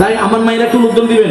তাই আমার মায়ের একটু লোকজন দিবেন।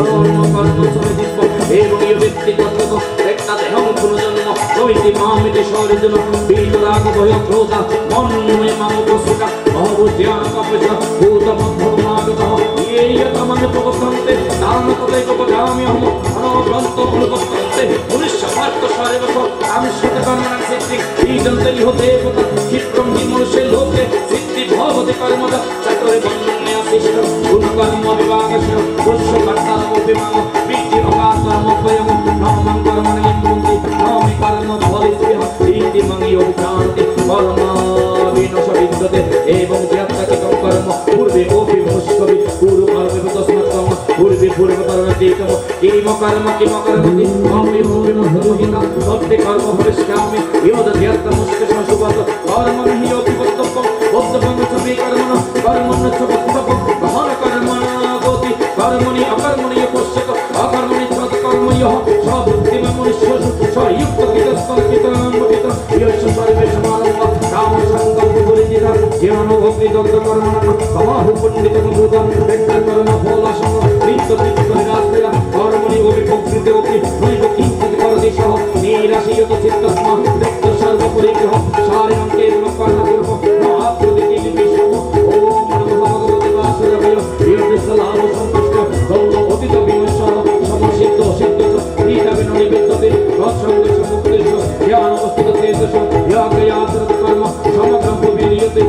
সর্বসমিতি এরূপীয় ব্যক্তি কর্তক একটা দেহ পুনর্জন্ম প্রভৃতি মামিতি সরিজন বিতরাগ ভয় ক্রোধ মন্ময় মাম প্রসুকা অবুদ্ধ্যান কপজ ভূত মধ্যমাগত ইয়েয়তমন প্রবর্তন্তে তাম তদেব বদামি অহম অনগ্রন্ত অনুবর্তন্তে মনুষ্যমার্ত সিদ্ধি বিজন্তে ইহ দেবতা ক্ষিপ্রম হি মনুষ্যে লোকে শিষ্ট গুণকর্ম বিভাগস্য পুষ্য কর্তারম বিমাগ বৃদ্ধি অকাতরম ভয়ম নামং কর্মণি মুক্তি নামি কর্ম ফলিস্যহ ইতি মঙ্গি অভিক্রান্তি কর্ম বিনশ বিদ্যতে এবং জ্ঞাতকিতম কর্ম পূর্বে অপি মুষ্কবি কুরু কর্মে তস্মাত্তম পূর্বে পূর্বতরণতীতম কিম কর্ম কিম কর্মতি মামি ভূমি মধুহিত সত্যি কর্ম হরিষ্যামি ইমদ ধ্যাত্তমুষ্ক সংশুপত কর্ম হি অপি বক্তব্যম দগ্ধ কর্মণ তমাহু পণ্ডিত ভূতম ব্যক্ত কর্ম ফল সম নিত্য চিত্ত নিরাশ্রয় কর্মণি অপি প্রকৃতি অপি নৈব কিঞ্চিত করতি সহ নিরাশীয়ত চিত্তস্ম, ব্যক্ত সর্বপরিগ্রহ সারিণং কেবল কর্ণপূর্ব মহাপ্রদিতি বিষ্ণু ওম নমঃ ভগবতে বাসুদেবায় ইয়দিসলাম সন্তুষ্ট গৌর অতীত বিমর্শন সমসিদ্ধ সিদ্ধ গীতা বিনয় বিদ্যতে তৎসঙ্গ সমুপদেশ, জ্ঞান অবস্থিত তেজস ইয়াজ্ঞয়াচরত কর্ম, সমগ্র বিনিয়তে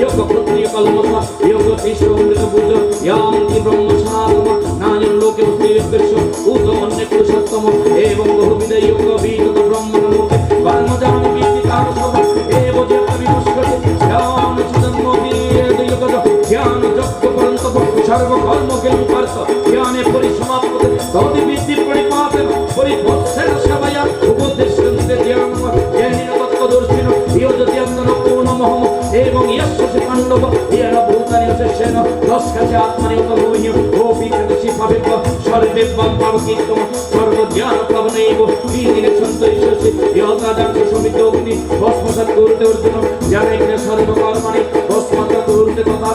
योग पुत्र कलमस योग ईश्वर बुद्ध याम ब्रह्म सनातम नानी সর্বে পাবকিত্তম সর্বজ্ঞান পাবনৈব এই দিনে সন্তোষে যোগাদার্থ সমিত অগ্নি ভস্মসাত করতে অর্জুন যারা এখানে সর্বকর্মাণি ভস্মত করতে তথা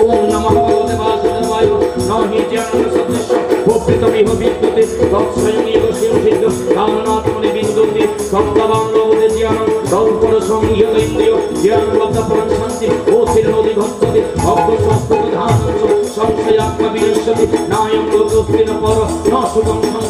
ওম নমঃ ভগবতে বাসুদেবায় নহি জ্ঞান সদৃশ্য ভক্তিতমিহ বিদ্যুতে তৎস্বয়মেব শিবসিদ্ধ কামনাত্মনি বিন্দুতে সপ্তবাঙ্গবতে জ্ঞান দৌপর সংহিত ইন্দ্রিয়, জ্ঞান লব্ধপরম শান্তি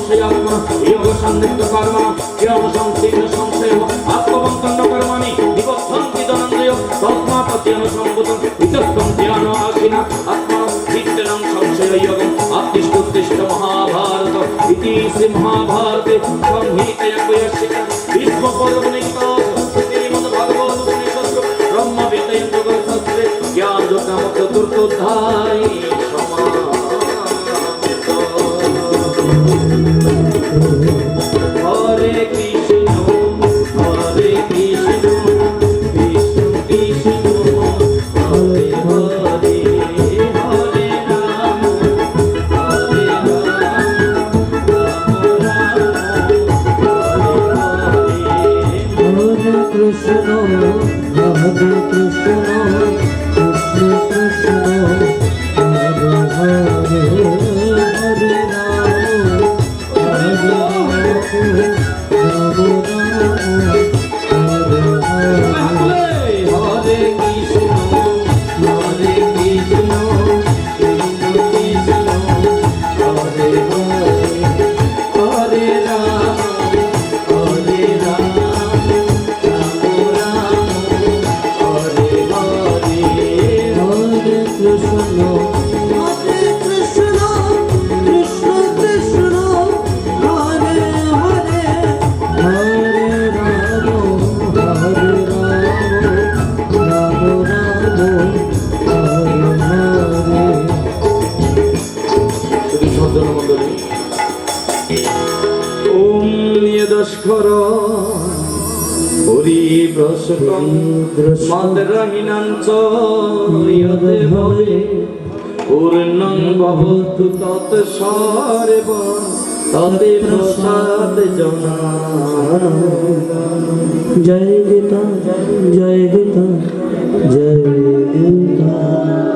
শুভং সংশয়াত্মা যোগ সান্নিধ্য কর্ম জ্ঞান সংকীর্ণ সংশয় আত্মবন্তন্য কর্মাণি নিবদ্ধন্তি ধনঞ্জয় তস্মাৎ জ্ঞান সম্বোধন ইতস্তম জ্ঞান আশিনা আত্মা চিত্তনং সংশয় যোগম আত্মিষ্টোত্তিষ্ঠ মহাভারত, ইতি শ্রী মহাভারতে সংহিতয়া কয়শিকা ভীষ্ম পর্বণিকা কৃষ্ণ হরে কৃষ্ণ। ব্রসকম মাদরহিনাঞ্চ পূর্ণং ভবতু তৎ সর্ব। তদে প্রসাদ জনা জয় গীতা জয় গীতা জয় গীতা।